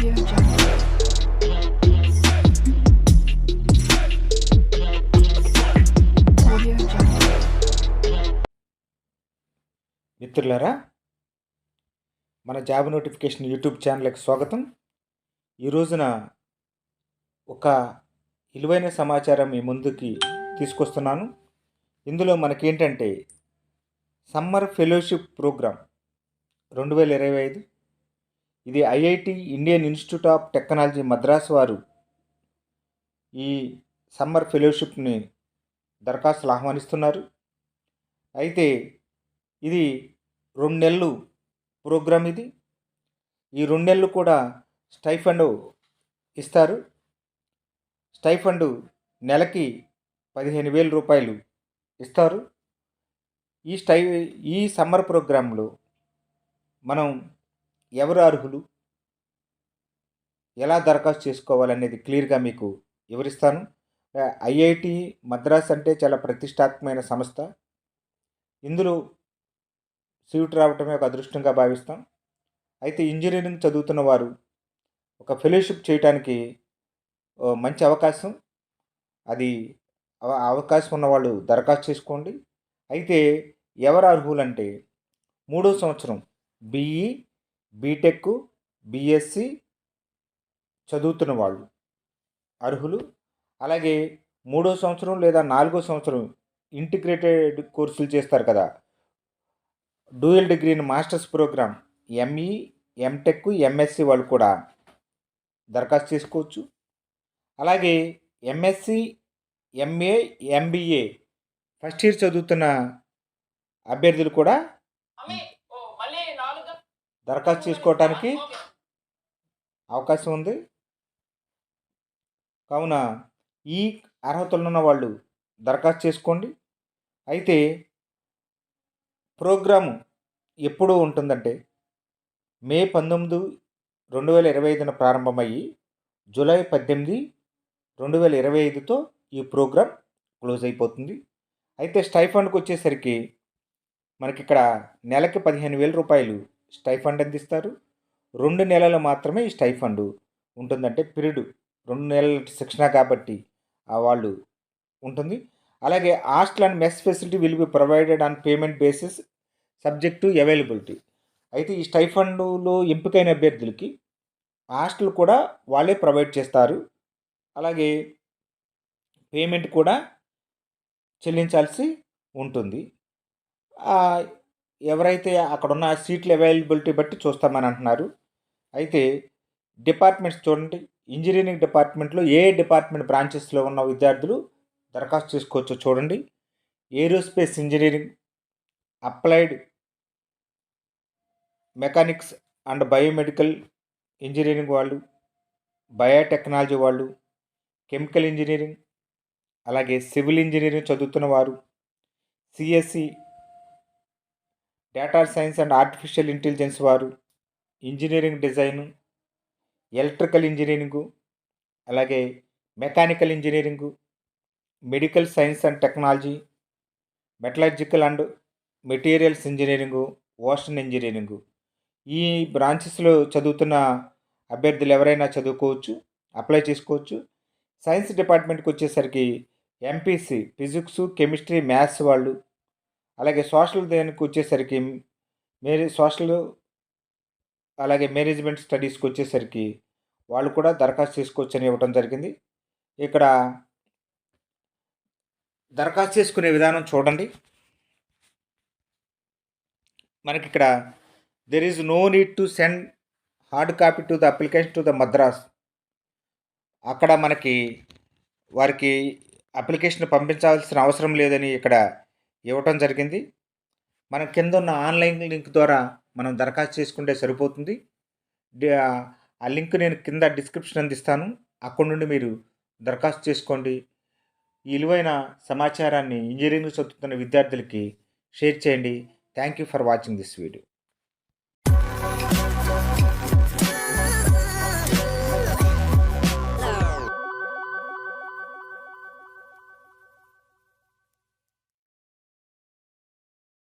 మిత్రులారా మన job notification YouTube ఛానల్కి స్వాగతం. ఈ రోజున ఒక విలువైన సమాచారం మీ ముందుకి తీసుకొస్తున్నాను. ఇందులో మనకేంటంటే సమ్మర్ ఫెలోషిప్ ప్రోగ్రామ్ రెండు వేల ఇరవై ఐదు ఇది IIT Indian Institute of Technology Madras వారు ఈ సమ్మర్ ఫెలోషిప్ని దరఖాస్తులు ఆహ్వానిస్తున్నారు. అయితే ఇది రెండు నెలలు ప్రోగ్రామ్ ఇది. ఈ రెండు నెలలు కూడా స్టైఫండ్ ఇస్తారు. స్టైఫండ్ నెలకి పదిహేను వేల రూపాయలు ఇస్తారు. ఈ స్టై ఈ సమ్మర్ ప్రోగ్రాంలో మనం ఎవరు అర్హులు? ఎలా దరఖాస్తు చేసుకోవాలనేది క్లియర్గా మీకు వివరిస్తాను. ఐఐటి మద్రాస్ అంటే చాలా ప్రతిష్టాత్మకమైన సంస్థ. ఇందులో సీట్ రావటమే ఒక అదృష్టంగా భావిస్తాం. అయితే ఇంజనీరింగ్ చదువుతున్న వారు ఒక ఫెలోషిప్ చేయడానికి మంచి అవకాశం. అది అవ- అవకాశం ఉన్నవాళ్ళు దరఖాస్తు చేసుకోండి. అయితే ఎవరు అర్హులంటే మూడో సంవత్సరం బీఈ బీటెక్ బీఎస్సీ చదువుతున్న వాళ్ళు అర్హులు. అలాగే మూడో సంవత్సరం లేదా నాలుగో సంవత్సరం ఇంటిగ్రేటెడ్ కోర్సులు చేస్తారు కదా. Dual degree in masters program ME MTech MSc వాళ్ళు కూడా దరఖాస్తు చేసుకోవచ్చు. అలాగే MSc MA MBA first year చదువుతున్న అభ్యర్థులు కూడా దరఖాస్తు చేసుకోవటానికి అవకాశం ఉంది. కావున ఈ అర్హతలు ఉన్న వాళ్ళు దరఖాస్తు చేసుకోండి. అయితే ప్రోగ్రాము ఎప్పుడు ఉంటుందంటే మే పంతొమ్మిది రెండు వేల ఇరవై ఐదున ప్రారంభమయ్యి జూలై పద్దెనిమిది రెండు వేల ఇరవై ఐదుతో ఈ ప్రోగ్రాం క్లోజ్ అయిపోతుంది. అయితే స్టైఫండ్కి వచ్చేసరికి మనకి ఇక్కడ నెలకి పదిహేను వేల రూపాయలు స్టైఫండ్ అందిస్తారు రెండు నెలలు మాత్రమే ఈ స్టైఫండ్ ఉంటుందంటే పీరియడ్. రెండు నెలల శిక్షణ కాబట్టి ఆ వాళ్ళు ఉంటుంది. అలాగే hostel and mess facility will be provided on payment basis subject availability. అయితే ఈ స్టైఫండ్లో ఎంపికైన అభ్యర్థులకి హాస్టల్ కూడా వాళ్ళే ప్రొవైడ్ చేస్తారు. అలాగే పేమెంట్ కూడా చెల్లించాల్సి ఉంటుంది. ఎవరైతే అక్కడున్న సీట్లు సీట్ల అవైలబిలిటీ బట్టి చూస్తామని అంటున్నారు. అయితే డిపార్ట్మెంట్స్ చూడండి ఇంజనీరింగ్ డిపార్ట్మెంట్లో ఏ డిపార్ట్మెంట్ బ్రాంచెస్లో ఉన్న విద్యార్థులు దరఖాస్తు చేసుకోవచ్చో చూడండి. Aerospace engineering applied mechanics and biomedical engineering వాళ్ళు బయోటెక్నాలజీ వాళ్ళు కెమికల్ ఇంజనీరింగ్ అలాగే సివిల్ ఇంజనీరింగ్ చదువుతున్న వారు CSC data science and artificial intelligence వారు ఇంజనీరింగ్ డిజైన్ ఎలక్ట్రికల్ ఇంజనీరింగు అలాగే mechanical engineering medical science and technology metallurgical and materials engineering ocean engineering ఈ బ్రాంచెస్లో చదువుతున్న అభ్యర్థులు ఎవరైనా చదువుకోవచ్చు అప్లై చేసుకోవచ్చు. సైన్స్ డిపార్ట్మెంట్కి వచ్చేసరికి ఎంపీసీ ఫిజిక్స్ కెమిస్ట్రీ మ్యాథ్స్ వాళ్ళు అలాగే సోషల్ దేనికి వచ్చేసరికి మేరే సోషల్ అలాగే మేనేజ్మెంట్ స్టడీస్కి వచ్చేసరికి వాళ్ళు కూడా దరఖాస్తు చేసుకోవచ్చని ఇవ్వడం జరిగింది. ఇక్కడ దరఖాస్తు చేసుకునే విధానం చూడండి. మనకి ఇక్కడ there is no need to send hard copy to the application to the Madras అక్కడ మనకి వారికి అప్లికేషన్ పంపించాల్సిన అవసరం లేదని ఇక్కడ ఇవ్వటం జరిగింది. మనం కింద ఉన్న ఆన్లైన్ లింక్ ద్వారా మనం దరఖాస్తు చేసుకుంటే సరిపోతుంది. ఆ లింక్ నేను కింద డిస్క్రిప్షన్ అందిస్తాను. అక్కడ నుండి మీరు దరఖాస్తు చేసుకోండి. ఈ విలువైన సమాచారాన్ని ఇంజనీరింగ్ చదువుతున్న విద్యార్థులకి షేర్ చేయండి. Thank you for watching this video.